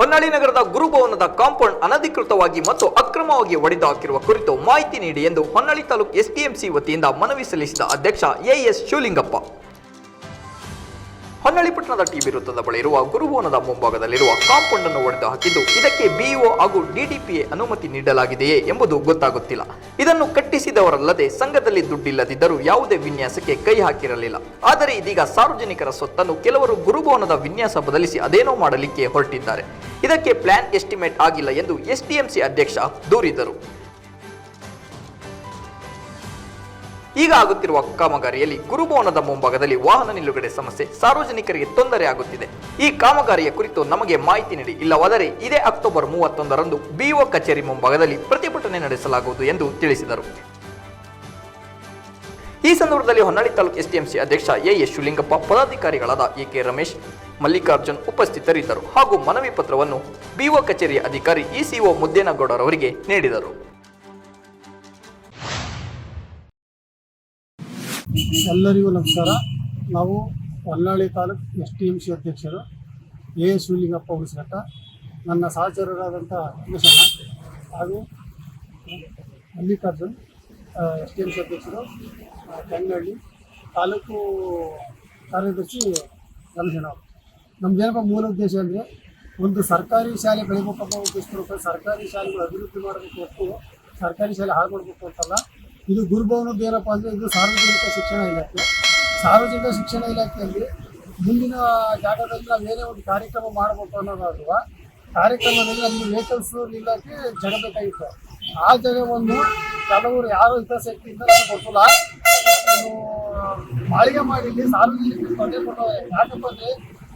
ಹೊನ್ನಾಳಿ ನಗರದ ಗುರುಭವನದ ಕಾಂಪೌಂಡ್ ಅನಧಿಕೃತವಾಗಿ ಮತ್ತು ಅಕ್ರಮವಾಗಿ ಒಡೆದು ಹಾಕಿರುವ ಕುರಿತು ಮಾಹಿತಿ ನೀಡಿ ಎಂದು ಹೊನ್ನಾಳಿ ತಾಲೂಕು ಎಸ್ಡಿಎಂಸಿ ವತಿಯಿಂದ ಮನವಿ ಸಲ್ಲಿಸಿದ ಅಧ್ಯಕ್ಷ ಎಎಸ್ ಶಿವಲಿಂಗಪ್ಪ. ಹೊನ್ನಾಳಿ ಪಟ್ಟಣದ ಟಿಬಿ ವೃತ್ತದ ಬಳಿ ಇರುವ ಗುರುಭವನದ ಮುಂಭಾಗದಲ್ಲಿರುವ ಕಾಂಪೌಂಡ್ ಅನ್ನು ಒಡೆದು ಹಾಕಿದ್ದು ಇದಕ್ಕೆ ಬಿಇಒ ಹಾಗೂ ಡಿಡಿಪಿಎ ಅನುಮತಿ ನೀಡಲಾಗಿದೆಯೇ ಎಂಬುದು ಗೊತ್ತಾಗುತ್ತಿಲ್ಲ. ಇದನ್ನು ಕಟ್ಟಿಸಿದವರಲ್ಲದೆ ಸಂಘದಲ್ಲಿ ದುಡ್ಡಿಲ್ಲದಿದ್ದರೂ ಯಾವುದೇ ವಿನ್ಯಾಸಕ್ಕೆ ಕೈ ಹಾಕಿರಲಿಲ್ಲ. ಆದರೆ ಇದೀಗ ಸಾರ್ವಜನಿಕರ ಸ್ವತ್ತನ್ನು ಕೆಲವರು ಗುರುಭವನದ ವಿನ್ಯಾಸ ಬದಲಿಸಿ ಅದೇನೋ ಮಾಡಲಿಕ್ಕೆ ಹೊರಟಿದ್ದಾರೆ. ಇದಕ್ಕೆ ಪ್ಲಾನ್ ಎಸ್ಟಿಮೇಟ್ ಆಗಿಲ್ಲ ಎಂದು ಎಸ್ಡಿಎಂಸಿ ಅಧ್ಯಕ್ಷ ದೂರಿದರು. ಈಗ ಆಗುತ್ತಿರುವ ಕಾಮಗಾರಿಯಲ್ಲಿ ಗುರುಭವನದ ಮುಂಭಾಗದಲ್ಲಿ ವಾಹನ ನಿಲುಗಡೆ ಸಮಸ್ಯೆ. ಸಾರ್ವಜನಿಕರಿಗೆ ತೊಂದರೆ ಆಗುತ್ತಿದೆ. ಈ ಕಾಮಗಾರಿಯ ಕುರಿತು ನಮಗೆ ಮಾಹಿತಿ ನೀಡಿ. ಇಲ್ಲವಾದರೆ ಇದೇ ಅಕ್ಟೋಬರ್ ಮೂವತ್ತೊಂದರಂದು ಬಿಒ ಕಚೇರಿ ಮುಂಭಾಗದಲ್ಲಿ ಪ್ರತಿಭಟನೆ ನಡೆಸಲಾಗುವುದು ಎಂದು ತಿಳಿಸಿದರು. ಈ ಸಂದರ್ಭದಲ್ಲಿ ಹೊನ್ನಾಳಿ ತಾಲೂಕು ಎಸ್ಡಿಎಂಸಿ ಅಧ್ಯಕ್ಷ ಎ. ಎಸ್. ಶಿವಲಿಂಗಪ್ಪ, ಪದಾಧಿಕಾರಿಗಳಾದ ಎ. ಕೆ. ರಮೇಶ್, ಮಲ್ಲಿಕಾರ್ಜುನ್ ಉಪಸ್ಥಿತರಿದ್ದರು ಹಾಗೂ ಮನವಿ ಪತ್ರವನ್ನು ಬಿಒ ಕಚೇರಿಯ ಅಧಿಕಾರಿ ಇಸಿಒ ಮುದ್ದೇನಗೌಡರವರಿಗೆ ನೀಡಿದರು. ಎಲ್ಲರಿಗೂ ನಮಸ್ಕಾರ. ನಾವು Honnali taluk S T M C ಅಧ್ಯಕ್ಷರು ಎ ಎಸ್ ಶಿವಲಿಂಗಪ್ಪ ಉಳಿಸಘಟ್ಟ ನನ್ನ ಸಹಚರರಾದಂಥ ರಮೇಶಣ್ಣ ಹಾಗೂ Mallikarjun S T M C ಅಧ್ಯಕ್ಷರು ಕೆಂಗಳ್ಳಿ ತಾಲೂಕು ಕಾರ್ಯದರ್ಶಿ ರಮೇಶಣ್ಣ ಅವರು. ಮೂಲ ಉದ್ದೇಶ ಅಂದರೆ ಒಂದು ಸರ್ಕಾರಿ ಶಾಲೆ ಬೆಳಿಬೇಕಪ್ಪ ಉದ್ದೇಶ ಸರ್ಕಾರಿ ಶಾಲೆಗಳು ಅಭಿವೃದ್ಧಿ ಮಾಡಬೇಕು ಸರ್ಕಾರಿ ಶಾಲೆ ಹಾಳು ಮಾಡಬೇಕು ಅಂತಲ್ಲ ಇದು ಗುರುಭವನದ್ದು ಏನಪ್ಪ ಅಂದರೆ ಇದು ಸಾರ್ವಜನಿಕ ಶಿಕ್ಷಣ ಇಲಾಖೆ. ಸಾರ್ವಜನಿಕ ಶಿಕ್ಷಣ ಇಲಾಖೆಯಲ್ಲಿ ಮುಂದಿನ ಜಾಗದಲ್ಲಿ ನಾವು ಏನೇ ಒಂದು ಕಾರ್ಯಕ್ರಮ ಮಾಡಬೇಕು ಅನ್ನೋದಾದ್ರೂ, ಕಾರ್ಯಕ್ರಮದಲ್ಲಿ ನಮಗೆ ವೆಹಿಕಲ್ಸ್ ಇಲಾಖೆ ಜಾಗ ಆ ಜಾಗವನ್ನು ಕೆಲವರು ಯಾರು ಹಿತಾಸಕ್ತಿಯಿಂದ ನಾನು ಕೊಟ್ಟಿಲ್ಲ. ಇನ್ನು ಮಾಳಿಗೆ ಮಾಡಿ ಇಲ್ಲಿ ಸಾರ್ವಜನಿಕರಿಗೆ ತೊಂದರೆ ಕೊಟ್ಟವ್ರೆ ಯಾಕಪ್ಪ ಅಂದರೆ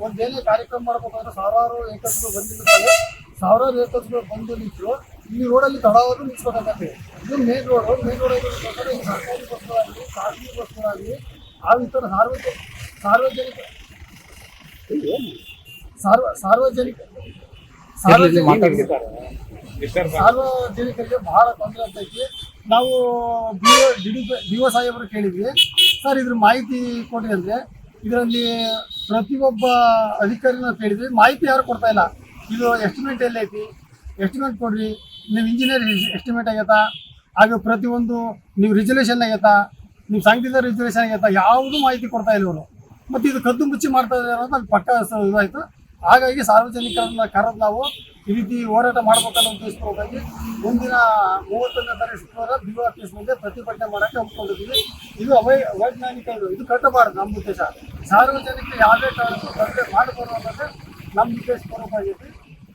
ಒಂದೇನೇ ಕಾರ್ಯಕ್ರಮ ಮಾಡ್ಬೇಕಂದ್ರೆ ಸಾವಿರಾರು ವೆಹಿಕಲ್ಸ್ಗಳು ಬಂದಿರ್ತಾರೆ ಸಾವಿರಾರು ವೆಹಿಕಲ್ಸ್ಗಳು ಬಂದು ನಿಂತರು ಈ ರೋಡಲ್ಲಿ ತಡವಾದ್ರು ನಿಲ್ಸ್ಬೇಕಾಗತ್ತೆ. ಇದು ಮೇನ್ ರೋಡ್ ಮೇನ್ ರೋಡ್ ಸರ್ಕಾರಿ ಬಸ್ಗಳಾಗಲಿ ಖಾಸಗಿ ಬಸ್ಗಳಾಗಲಿ ಆ ಇತರ ಸಾರ್ವಜನಿಕ ಸಾರ್ವಜನಿಕ ಸಾರ್ವ ಸಾರ್ವಜನಿಕ ಸಾರ್ವಜನಿಕ ಸಾರ್ವಜನಿಕರಿಗೆ ಬಹಳ ತೊಂದರೆ ಆಗ್ತೈತಿ ನಾವು ಡಿ ಒ ಸಾಹೇಬರು ಕೇಳಿದ್ವಿ. ಸರ್ ಇದ್ರ ಮಾಹಿತಿ ಕೊಡಿ ಅಂದರೆ ಇದರಲ್ಲಿ ಪ್ರತಿಯೊಬ್ಬ ಅಧಿಕಾರಿನ ಕೇಳಿದ್ವಿ. ಮಾಹಿತಿ ಯಾರು ಕೊಡ್ತಾ ಇಲ್ಲ. ಇದು ಎಸ್ಟಿಮೇಟ್ ಎಲ್ಲೈತಿ ಐತಿ? ಎಸ್ಟಿಮೇಟ್ ಕೊಡ್ರಿ. ನೀವು ಇಂಜಿನಿಯರ್ ಎಸ್ಟಿಮೇಟ್ ಆಗೈತಾ? ಹಾಗೂ ಪ್ರತಿಯೊಂದು ನೀವು ರಿಸಲ್ಯೂಷನ್ ಆಗೈತಾ? ನೀವು ಸಂಘದಿಂದ ರಿಸಲ್ಯೂಷನ್ ಆಗೈತಾ? ಯಾವುದು ಮಾಹಿತಿ ಕೊಡ್ತಾ ಇಲ್ಲ ಇವರು. ಮತ್ತು ಇದು ಕದ್ದು ಮುಚ್ಚಿ ಮಾಡ್ತಾ ಇದ್ದಾರೆ ಅಂತ ಅಲ್ಲಿ ಪಕ್ಕ ಇದಾಯಿತು. ಹಾಗಾಗಿ ಸಾರ್ವಜನಿಕರನ್ನ ಕರೆದು ನಾವು ಈ ರೀತಿ ಹೋರಾಟ ಮಾಡ್ಬೇಕನ್ನೋ ಉದ್ದೇಶಪೂರ್ವಕವಾಗಿ ಮುಂದಿನ ಮೂವತ್ತೊಂದನೇ ತಾರೀಕು ಶುಕ್ರವಾರ ಬಿ ಆಫೀಸ್ ಮುಂದೆ ಪ್ರತಿಭಟನೆ ಮಾಡೋಕ್ಕೆ ಒಪ್ಕೊಂಡಿದ್ದೀವಿ ಇದು ಅವೈ, ವೈಜ್ಞಾನಿಕ ಇದು. ಇದು ಕಟ್ಟಬಾರ್ದು ನಮ್ಮ ಉದ್ದೇಶ. ಸಾರ್ವಜನಿಕ ಯಾವುದೇ ಕಾರಣಕ್ಕೂ ತೊಂದರೆ ಮಾಡಬಾರ್ದು ಅನ್ನೋದೇ ನಮ್ಮ ಉದ್ದೇಶಪೂರ್ವಕವಾಗೈತಿ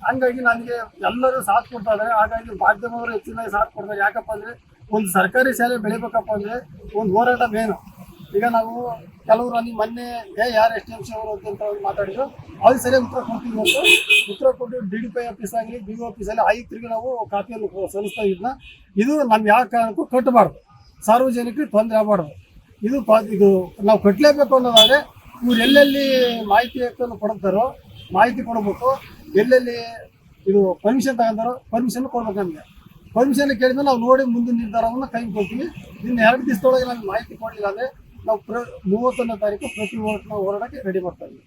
ಹಂಗಾಗಿ ನನಗೆ ಎಲ್ಲರೂ ಸಾಥ್ ಕೊಡ್ತಾ ಇದ್ದಾರೆ. ಹಾಗಾಗಿ ಮಾಧ್ಯಮದವರು ಹೆಚ್ಚಿನಾಗಿ ಸಾಥ್ ಕೊಡ್ತಾರೆ. ಯಾಕಪ್ಪ ಅಂದರೆ ಒಂದು ಸರ್ಕಾರಿ ಶಾಲೆ ಬೆಳಿಬೇಕಪ್ಪ ಅಂದರೆ ಒಂದು ಹೋರಾಟ ಮೇನು ಈಗ ನಾವು ಕೆಲವರು ನನಗೆ ಮೊನ್ನೆ ಏ ಯಾರು ಎಸ್ ಟಿ ಎಂ ಸಿ ಅವರು ಅಂತ ಮಾತಾಡಿದ್ರು. ಅವ್ರಿಗೆ ಸರಿಯಾಗಿ ಉತ್ತರ ಕೊಡ್ತೀವಿ ಅಂತ. ಉತ್ತರ ಕೊಟ್ಟು ಡಿ ಡಿ ಪಿ ಆಫೀಸ್ ಆಗಲಿ, ಬಿ ಒ ಆಫೀಸಲ್ಲಿ ಆಯುಕ್ತರಿಗೆ ನಾವು ಕಾಪಿಯನ್ನು ಸಲ್ಲಿಸ್ತಾ ಇದನ್ನ ಇದು ನಮ್ಮ ಯಾವ ಕಾರಣಕ್ಕೂ ಕಟ್ಟಬಾರ್ದು. ಸಾರ್ವಜನಿಕರಿಗೆ ತೊಂದರೆ ಆಗಬಾರ್ದು. ಇದು ಇದು ನಾವು ಕಟ್ಟಲೇಬೇಕು ಅನ್ನೋದಾದರೆ ಇವ್ರು ಎಲ್ಲೆಲ್ಲಿ ಮಾಹಿತಿ ಹಕ್ಕನ್ನು ಕೊಡ್ತಾರೋ ಮಾಹಿತಿ ಕೊಡಬೇಕು. ಎಲ್ಲೆಲ್ಲಿ ಇದು ಪರ್ಮಿಷನ್ ತಗೊಂಡಾರೋ ಪರ್ಮಿಷನ್ ಕೊಡ್ಬೇಕು ನಮಗೆ. ಪರ್ಮಿಷನ್ ಕೇಳಿದ್ರೆ ನಾವು ನೋಡಿ ಮುಂದಿನ ನಿರ್ಧಾರವನ್ನು ಕೈಗೊಳ್ತೀವಿ ಇನ್ನು ಎರಡು ದಿವಸದೊಳಗೆ ನಮಗೆ ಮಾಹಿತಿ ಕೊಡಲಿಲ್ಲ ಅಂದರೆ ನಾವು ಪ್ರ ಮೂವತ್ತೊಂದನೇ ತಾರೀಕು ಪ್ರತಿ ಹೋರಾಟ ಹೋರಾಟಕ್ಕೆ ರೆಡಿ ಮಾಡ್ತಾ ಇದ್ದೀವಿ.